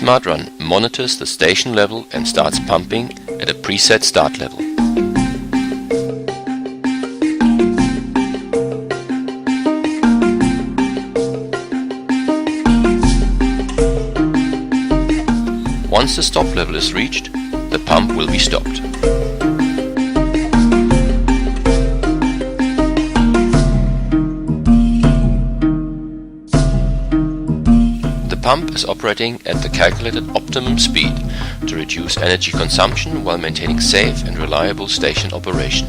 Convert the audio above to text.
SmartRun monitors the station level and starts pumping at a preset start level. Once the stop level is reached, the pump will be stopped. Pump is operating at the calculated optimum speed to reduce energy consumption while maintaining safe and reliable station operation.